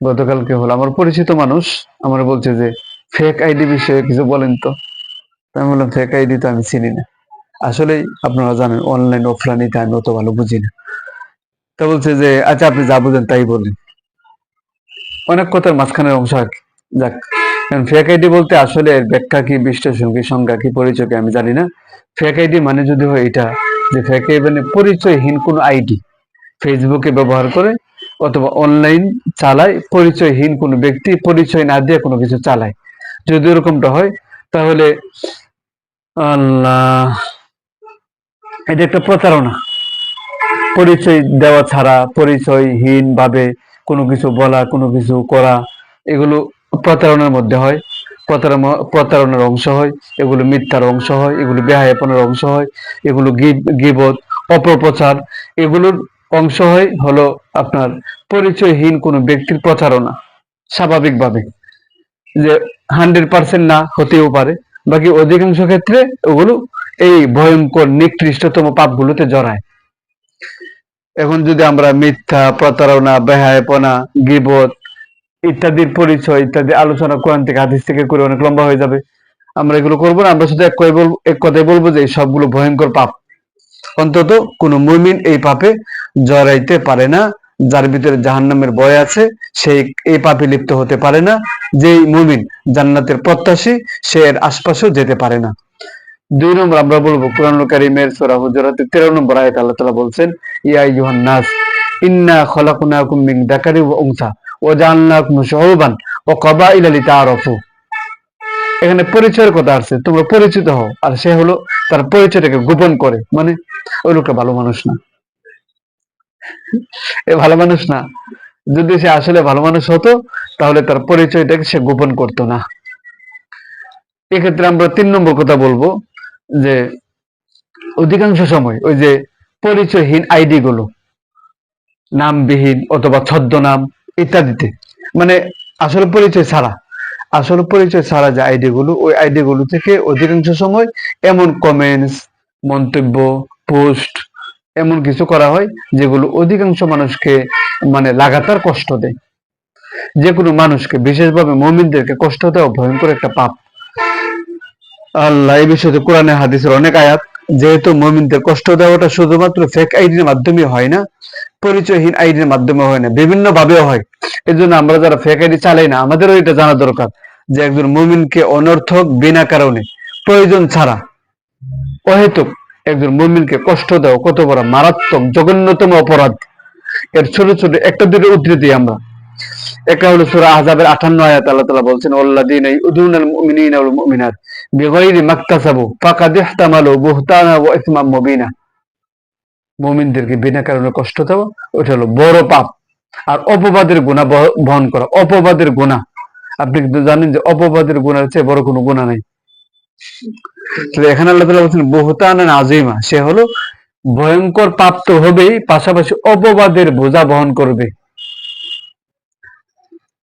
গতকালকে হলো। আমার পরিচিত মানুষ আমার বলছে যে ফেক আইডি বিষয়ে কিছু বলেন তো? আমি বললাম ফেক আইডি তো আমি চিনি না। আসলে আপনারা জানেন, অনলাইন অফলাইন এটা আমি অত ভালো বুঝি না। তা বলছে যে আচ্ছা আপনি যা বুঝেন তাই বলেন। অনেক কথার মাঝখানের অংশ। যাক ফেক আইডি বলতে আসলে এর ব্যাখ্যা কি, বিশ্লেষণ কি, সংজ্ঞা কি, পরিচয় কি, আমি জানি না। ফেক আইডি মানে যদি হয় এটা, যে ফেক মানে পরিচয়হীন কোনো আইডি ফেসবুকে ব্যবহার করে অথবা অনলাইন চালায়, পরিচয়হীন কোনো ব্যক্তি পরিচয় না দিয়ে কোনো কিছু চালায়। যদি এরকমটা হয়, তাহলে, আল্লাহ, এটা একটা প্রতারণা। পরিচয় দেওয়া ছাড়া পরিচয়হীন ভাবে কোনো কিছু বলা, কোনো কিছু করা, এগুলো প্রতারণার মধ্যে হয়। প্রতারণা, প্রতারণার অংশ হয়, এগুলো মিথ্যার অংশ হয়, এগুলো বেহায়াপনার অংশ হয়, এগুলো গিবত, অপপ্রচার, এগুলোর অংশ হয় হলো আপনার পরিচয়হীন কোনো ব্যক্তির প্রচারণা, স্বাভাবিকভাবে। যে হান্ড্রেড পার্সেন্ট না হতেও পারে, বাকি অধিকাংশ ক্ষেত্রে ওগুলো এই ভয়ঙ্কর, নিকৃষ্টতম পাপগুলোতে জড়ায়। এখন যদি আমরা মিথ্যা, প্রতারণা, বেহায়াপনা, গিবত ইত্যাদির পরিচয়, ইত্যাদি আলোচনা কোরআন থেকে, হাদিস থেকে করে অনেক লম্বা হয়ে যাবে। আমরা এগুলো করব না, আমরা শুধু এক কথাই বলব এক কথাই বলব যে এই সবগুলো ভয়ঙ্কর পাপ। অন্তত কোন মুমিন এই পাপে জড়াইতে পারে না, যার ভিতরে জাহান্নামের ভয় আছে সেই এই পাপে লিপ্ত হতে পারে না। যেই মুমিন জান্নাতের প্রত্যাশী, সে এর আশপাশেও যেতে পারে না। দুই নম্বর আমরা বলব কোরআন কারিমের সূরা হুজুরাতের 13 নম্বর আয়াত আল্লাহ তাআলা বলছেন, ইয়া আইয়ুহান নাস, ইন্না খলাকনাকুম মিন যাকারি ওয়া উনসা, ওয়া জাআলনাকুম শুউবান ওয়া ক্বাবাইলা লিতাআরাফু। এখানে পরিচয়ের কথা আসছে তোমরা পরিচিত হও। আর সে হলো তার পরিচয়টাকে গোপন করে। মানে ওই লোকটা ভালো মানুষ না। এ ভালো মানুষ না। যদি সে আসলে ভালো মানুষ হতো, তাহলে তার পরিচয়টাকে সে গোপন করতো না। এক্ষেত্রে আমরা তিন নম্বর কথা বলব যে, অধিকাংশ সময় ওই যে পরিচয়হীন আইডি গুলো, নামবিহীন অথবা ছদ্মনাম ইত্যাদিতে। মানে আসলে পরিচয় ছাড়া। আসল পরিচয় ছাড়া যে আইডি গুলো, ওই আইডি গুলো থেকে অধিকাংশ সময় এমন কমেন্টস মন্তব্য পোস্ট এমন কিছু করা হয় যেগুলো অধিকাংশ মানুষকে মানে লাগাতার কষ্ট দেয়। যে কোনো মানুষকে, বিশেষভাবে মমিনদেরকে কষ্ট দেওয়া ভয়ঙ্কর একটা পাপ। আল্লাহ এই বিষয়ে কোরআনে হাদিসের অনেক আয়াত যেহেতু মমিনদের কষ্ট দেওয়াটা শুধুমাত্র ফেক আইডির মাধ্যমে হয় না, পরিচয়হীন আইডির মাধ্যমে হয় না বিভিন্ন ভাবেও হয়। এই জন্য আমরা যারা ফেক আইডি চালাই না, আমাদেরও এটা জানা দরকার যে একজন মুমিনকে অনর্থক, বিনা কারণে, প্রয়োজন ছাড়া, অহেতুক একজন মুমিনকে কষ্ট দেওয়া কত বড় মারাত্মক, জঘন্যতম অপরাধ। এর ছোট ছোট, একটা দুটো উদ্ধৃতি আমরা। একটা হলো সূরা আহজাবের 58 আয়াত, আল্লাহ তাআলা বলছেন ইউদুনাল মুমিনিনা ওয়াল মুমিনাত। বিগাইরি মাকতাসাবু ফাকাদ ইহতামালু বুহতানা ওয়া ইসমান মুবিনা মুমিনদেরকে বিনা কারণে কষ্ট দেওয়া ওটা হলো বড় পাপ আর অপবাদের গুনাহ বহন করা। অপবাদের গুনাহ আপনি কিন্তু জানেন যে অপবাদের গুনার চেয়ে বড় কোনো গুনাহ নাই। এখানে আল্লাহ তাআলা বলছেন বুহতানা আজিমা সে হলো ভয়ঙ্কর পাপ তো হবেই, পাশাপাশি অপবাদের বোঝা বহন করবে।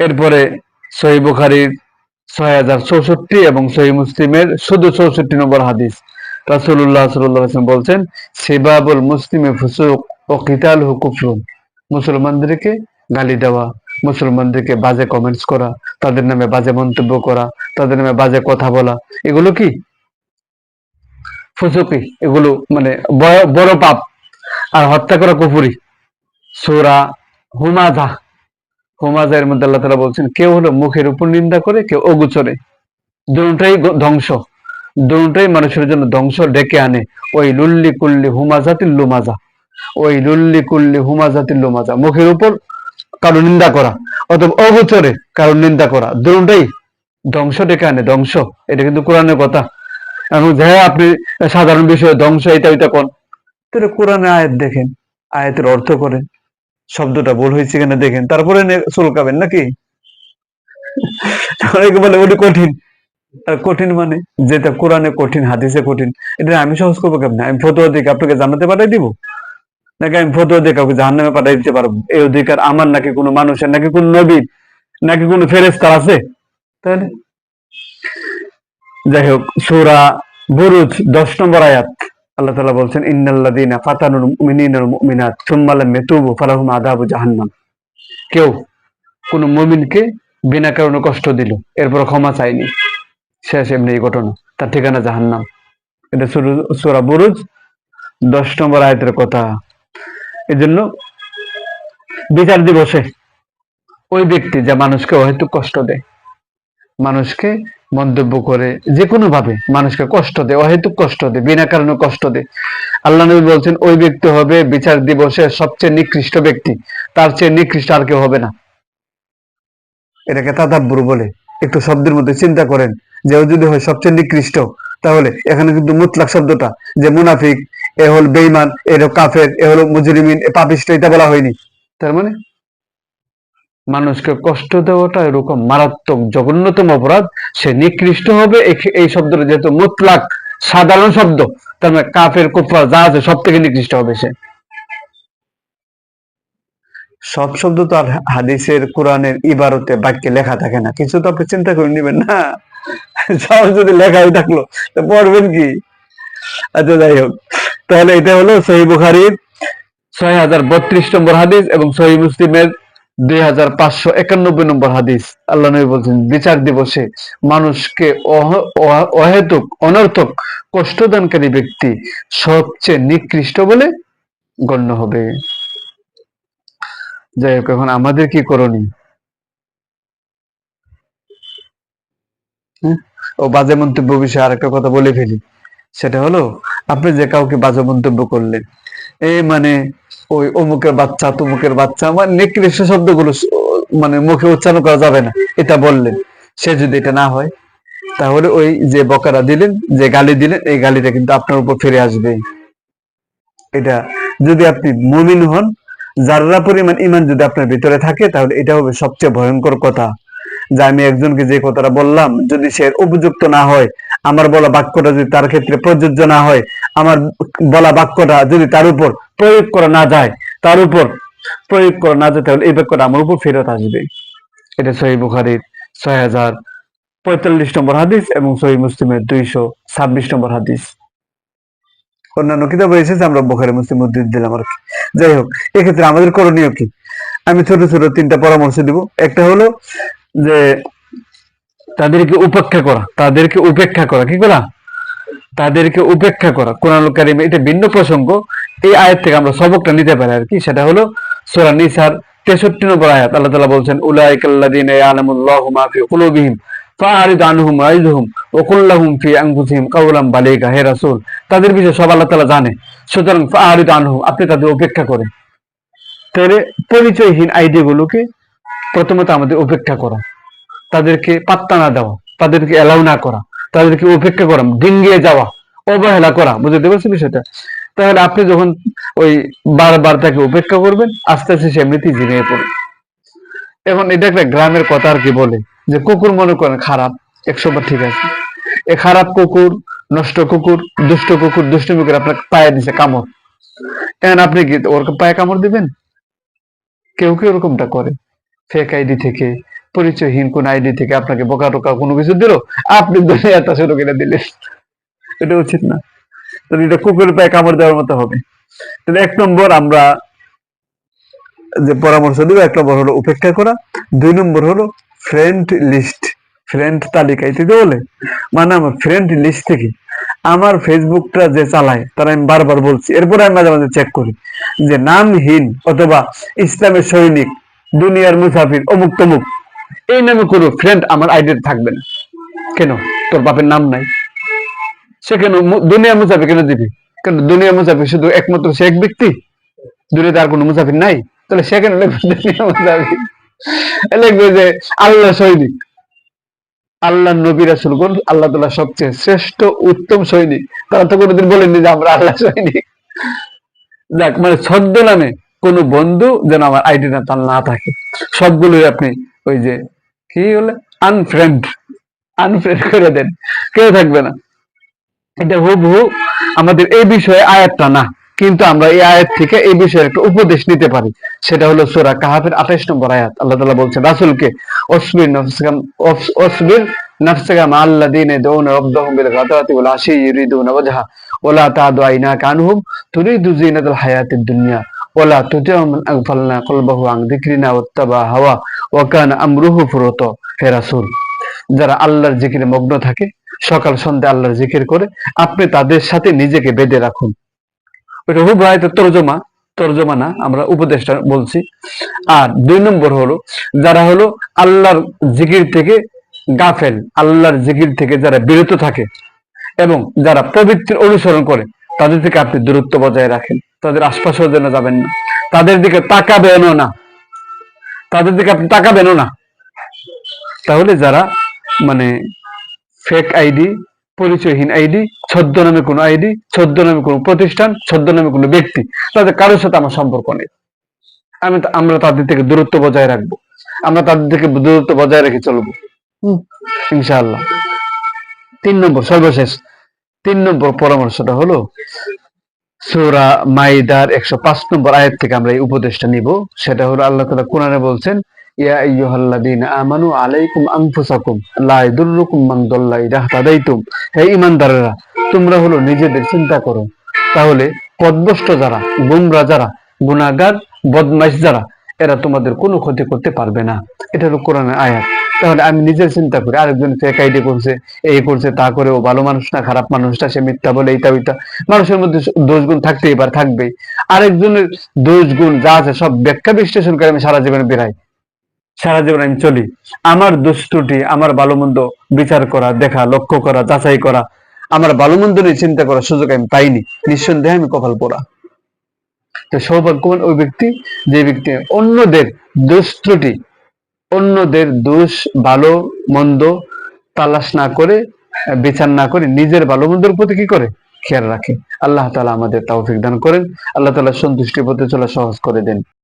এরপরে সহি বুখারির ছয় হাজার চৌষট্টি এবং সহি মুসলিমের শুধু চৌষট্টি নম্বর হাদিস। রাসুল্লাহ সাল্লাম বলছেন, সেবাবুল মুসলিমে ফুসুক ও কিতাল হুকুফরুন মুসলমানদেরকে গালি দেওয়া, মুসলমানদেরকে বাজে কমেন্টস করা, তাদের নামে বাজে মন্তব্য করা, তাদের নামে বাজে কথা বলা, এগুলো কি? ফুসুকি এগুলো মানে বড় পাপ। আর হত্যা করা কুপুরি সোরা হুমাজা হুমাজায়ের মধ্যে আল্লাহ তালা বলছেন, কেউ হলো মুখের উপর নিন্দা করে, কেউ অগুচরে। দুটাই ধ্বংস। দুটাই মানুষের জন্য ধ্বংস ডেকে আনে। ওই লুল্লি কুল্লি হুমাজাতিল লুমাজা। ওই লুল্লি কুল্লি হুমাজাতিল লুমাজা। মুখের উপর কারও নিন্দা করা, অথবা অগোচরে কারও নিন্দা করা, দুটাই ধ্বংস ডেকে আনে, ধ্বংস। এটা কিন্তু কোরআনের কথা। এখন যে আপনি সাধারণ বিষয়ে ধ্বংস, এটা ওইটা কোন? কোরআনে আয়াত দেখেন। আয়াতের অর্থ করেন। শব্দটা ভুল হয়েছে কিনা দেখেন। তারপরে চুলকাবেন নাকি? অনেকে বলে, ওটি কঠিন। কঠিন মানে? যেটা কোরআনে কঠিন, হাদিসে কঠিন। এটা আমি সহজ করব কেমন? আমি ফতোয়া দিকে আপনাকে জানাতে পাঠাই দিব? নাকি আমি ফতোয়া দিয়ে কাউকে জাহান নামে পাঠাই দিতে পারব? এই অধিকার আমার নাকি কোনো মানুষের, নাকি কোন নবীর, নাকি কোনো ফেরেস্তার আছে? তাহলে? যাই হোক, সুরা বুরুজ, দশ নম্বর আয়াত। আল্লাহ তালা বলছেন ইন্নাল্লাদিনা ফাতানুল মুমিনিনাল মুমিনাত, সুম্মা লাম ইয়াতুবু ফালাহুম আযাবু জাহান্নাম। কেউ কোন মমিনকে বিনা কারণে কষ্ট দিল, এরপর ক্ষমা চাইনি শেষ এমনি এই ঘটনা, তার ঠিকানা জাহান্নাম। এটা সুরু- বুরুজ, দশ নম্বর আয়তের কথা। এই জন্য বিচার দিবসে ওই ব্যক্তি, যা মানুষকে অহেতুক কষ্ট দেয় মানুষকে মন্তব্য করে যে কোনো ভাবে মানুষকে কষ্ট দেয়, অহেতুক কষ্ট দেয়, বিনা কারণে কষ্ট দেয়। আল্লাহ নবী বলছেন, ওই ব্যক্তি হবে বিচার দিবসে সবচেয়ে নিকৃষ্ট ব্যক্তি। তার চেয়ে নিকৃষ্ট আর কেউ হবে না। এটাকে তাদাব্বুর বলে। একটু শব্দের মধ্যে চিন্তা করেন, যে ও যদি হয় সবচেয়ে নিকৃষ্ট, তাহলে এখানে কিন্তু মুতলাক শব্দটা, যে মুনাফিক, এ হল বেইমান এ হলো কাফের, এ হলো মুজরিমিন, এ পাপিষ্ট, এটা বলা হয়নি। তার মানে মানুষকে কষ্ট দেওয়াটা এরকম মারাত্মক জঘন্যতম অপরাধ। সে নিকৃষ্ট হবে, এই- শব্দটা যেহেতু মুতলাক, সাধারণ শব্দ, তার মানে কাফের, কুফার, যা আছে সব থেকে নিকৃষ্ট হবে সে। সব শব্দ তো আর হাদিসের, কোরআনের ইবারতে বাক্যে লেখা থাকে না। কিছু তো আপনি চিন্তা করে নেবেন না। সব যদি লেখাই থাকল পড়বেন কি? আচ্ছা যাই হোক। তাহলে এটা হলো সহি বুখারির ছয় হাজার বত্রিশ নম্বর হাদিস এবং সহি মুসলিমের দুই হাজার পাঁচশো একানব্বই নম্বর হাদিস। আল্লাহ নবী বলছেন, বিচার দিবসে মানুষকে অহ- অহ- অহেতুক, অনর্থক, কষ্টদানকারী ব্যক্তি সবচেয়ে নিকৃষ্ট বলে গণ্য হবে। যাই হোক, এখন আমাদের কি করণীয়? ও বাজে মন্তব্য বিষয়ে আরেকটা কথা বলে ফেলি। সেটা হলো, আপনি যে কাউকে বাজে মন্তব্য করলেন এই মানে ওই অমুকের বাচ্চা, তমুকের বাচ্চা মানে নিকৃষ্ট শব্দগুলো মানে মুখে উচ্চারণ করা যাবে না। এটা বললেন, সে যদি এটা না হয়, তাহলে ওই যে বকারা দিলেন, যে গালি দিলেন, এই গালিটা কিন্তু আপনার উপর ফিরে আসবে। এটা যদি আপনি মুমিন হন যারা পরিমাণ ইমান যদি আপনার ভিতরে থাকে, তাহলে এটা হবে সবচেয়ে ভয়ঙ্কর কথা। যে আমি একজনকে যে কথাটা বললাম, যদি সে উপযুক্ত না হয় আমার বলা বাক্যটা যদি তার ক্ষেত্রে প্রযোজ্য না হয়, আমার বলা বাক্যটা যদি তার উপর প্রয়োগ করা না যায়, তার উপর প্রয়োগ করা না যায়, তাহলে এই বাক্যটা আমার উপর ফেরত আসবে। এটা সহি বুখারির ছয় হাজার পঁয়তাল্লিশ নম্বর হাদিস এবং সহি মুসলিমের দুইশো ছাব্বিশ নম্বর হাদিস। অন্যান্য কিতাবে এসেছে আমরা বুখারি মুসলিম উদ্ধৃত দিলাম আর কি। যাই হোক, এক্ষেত্রে আমাদের করণীয় কি? আমি ছোট ছোট তিনটা পরামর্শ দিব। একটা হলো যে তাদেরকে উপেক্ষা করা, তাদেরকে উপেক্ষা করা, কি করা? তাদেরকে উপেক্ষা করা। কোরআন কারিমে এটা ভিন্ন প্রসঙ্গ। এই আয়াত থেকে আমরা সবকটা নিতে পারি আর কি। সেটা হলো সূরা নিসার 63 নম্বর আয়াত। আল্লাহ তাআলা বলছেন উলাইকাল্লাযিনা ইয়ালামুল্লাহু মা ফি কুলুবিহিম ফাআরিদ আনহুম কুল ফি হে তাদের বিষয়ে সব আল্লাহ জানে। সুতরাং ফাআরিদ আনহুম, আপনি তাদের উপেক্ষা করেন। তাহলে পরিচয়হীন আইডি গুলোকে প্রথমত আমাদের উপেক্ষা করা। তাদেরকে পাত্তা না দেওয়া, তাদেরকে এলাও না করা, তাদেরকে উপেক্ষা করা, ডিঙ্গিয়ে যাওয়া, অবহেলা করা, বুঝতে পারছি বিষয়টা? তাহলে আপনি যখন ওই বারবার তাকে উপেক্ষা করবেন, আস্তে আস্তে সে এমনিতেই ঝিমিয়ে পড়বে। এখন এটা একটা গ্রামের কথা আর কি বলে, যে কুকুর মনে করেন খারাপ একশো বার ঠিক আছে। এ খারাপ কুকুর, নষ্ট কুকুর, দুষ্ট কুকুর, দুষ্টমি করে আপনার পায়ে দিছে কামড়। এখন আপনি কি ওর পায়ে কামড় দিবেন? কেউ কেউ ওরকমটা করে? ফেক আইডি থেকে পরিচয়হীন কোন আইডি থেকে আপনাকে বোকা টোকা কোনো কিছু দিল, আপনি দুনিয়াটা শুরু করে দিলেন। এটা উচিত না। তাহলে এটা কুকুরের পায়ে কামড় দেওয়ার মতো হবে। তাহলে এক নম্বর আমরা যে পরামর্শ দিব, এক নম্বর হলো উপেক্ষা করা, দুই নম্বর হলো ফ্রেন্ড লিস্ট ফ্রেন্ড তালিকা এটি বলে। মানে আমার ফ্রেন্ড লিস্ট থেকে আমার ফেসবুকটা যে চালায়, তারা আমি বারবার বলছি, এরপরে আমি মাঝে মাঝে চেক করি যে নামহীন অথবা ইসলামের সৈনিক, দুনিয়ার মুসাফির অমুক তমুক এই নামে কোনো ফ্রেন্ড আমার আইডিতে থাকবে না। কেন? তোর বাপের নাম নাই। সে কেন দুনিয়া মুসাফির কেন দিবি? কেন দুনিয়া মুসাফির শুধু একমাত্র সে এক ব্যক্তি? দুনিয়াতে আর কোনো মুসাফির নাই? তাহলে সে কেন লিখবে লিখবে যে আল্লাহ সৈনিক। আল্লাহ নবী রাসুলগণ, আল্লাহ তালা সবচেয়ে শ্রেষ্ঠ, উত্তম সৈনিক। তারা তো কোনোদিন বলেননি যে আমরা আল্লাহ সৈনিক। দেখ মানে ছদ্ম নামে কোনো বন্ধু যেন আমার আইডিটা তার না থাকে। সবগুলোই আপনি ওই যে কি বলে আনফ্রেন্ড আনফ্রেন্ড করে দেন। কেউ থাকবে না। এটা হুবহু আমাদের এই বিষয়ে আয়াতটা না, কিন্তু আমরা এই আয়াত থেকে এই বিষয়ে একটা উপদেশ নিতে পারি। সেটা হলো সূরা কাহাফের 28 নম্বর আয়াত। আল্লাহ তাআলা বলছেন, রাসূলকে অসবির নাফসাকা, অস- অসবির আল্লাযিনা ইয়াদউনা রাব্বাহুম বিল ইউরিদুনা জিনাতাল হায়াতিদ দুনিয়া ওয়ালা তুতিউ মান আগফালনা কলবাহু হাওয়া ওয়াকান আমরুহু ফুরত যারা আল্লাহর জিকিরে মগ্ন থাকে, সকাল সন্ধ্যা আল্লাহর জিকির করে, আপনি তাদের সাথে নিজেকে বেঁধে রাখুন। ওইটা হুব হয়তো তর্জমা তর্জমা না, আমরা উপদেশটা বলছি। আর দুই নম্বর হলো, যারা হলো আল্লাহর জিকির থেকে গাফেল, আল্লাহর জিকির থেকে যারা বিরত থাকে, এবং যারা প্রবৃত্তির অনুসরণ করে, তাদের থেকে আপনি দূরত্ব বজায় রাখেন। তাদের আশপাশেও যেন যাবেন না। তাদের দিকে তাকাবেনও না। তাদের দিকে আপনি তাকাবেনও না। তাহলে যারা মানে ফেক আইডি পরিচয়হীন আইডি ছদ্ম নামে কোনো আইডি ছদ্ম নামে কোনো প্রতিষ্ঠান, ছদ্ম নামে কোনো ব্যক্তি, তাদের কারোর সাথে আমার সম্পর্ক নেই। আমি আমরা তাদের থেকে দূরত্ব বজায় রাখব। আমরা তাদের থেকে দূরত্ব বজায় রেখে চলবো। ইনশাআল্লাহ। তিন নম্বর, সর্বশেষ। তিন নম্বর পরামর্শটা হলো সূরা মাইদার একশো পাঁচ নম্বর আয়াত থেকে আমরা এই উপদেশটা নিব। সেটা হলো আল্লাহ তালা কোরআনে বলছেন, ইয়া আমানু আলাইকুম আনফুসাকুম লা ইয়াদুররুকুম মান দাল্লা হাদাইতুম হে ইমানদারেরা তোমরা হলো নিজেদের চিন্তা করো। তাহলে পদভ্রষ্ট যারা গুমরা যারা, গুনাহগার, বদমাইশ যারা এরা তোমাদের কোনো ক্ষতি করতে পারবে না। এটা হলো কোরআনের আয়াত। তাহলে আমি নিজের চিন্তা করি, আরেকজন ফেক করছে, এই করছে, তা করে ও ভালো মানুষ না, খারাপ মানুষটা, সে মিথ্যা বলে, এইটা ওইটা। মানুষের মধ্যে দোষ গুণ থাকতেই পারে থাকবেই। আরেকজনের দোষ গুণ যা আছে সব ব্যাখ্যা বিশ্লেষণ করে আমি সারা জীবনে বেরাই। সারা জীবন আমি চলি। আমার দোষ ত্রুটি, আমার ভালো মন্দ বিচার করা, দেখা, লক্ষ্য করা, যাচাই করা, আমার ভালো মন্দ নিয়ে চিন্তা করার সুযোগ আমি পাইনি। নিঃসন্দেহে আমি কপাল পোড়া। তো সৌভাগ্যবান ওই ব্যক্তি, যে ব্যক্তি অন্যদের দোষ ত্রুটি, অন্যদের দোষ ভালো মন্দ তালাশ না করে, বিচার না করে, নিজের ভালো মন্দর প্রতি কি করে? খেয়াল রাখে। আল্লাহ তালা আমাদের তাও দান করেন। আল্লাহ তালা সন্তুষ্টি পথে চলা সহজ করে দেন।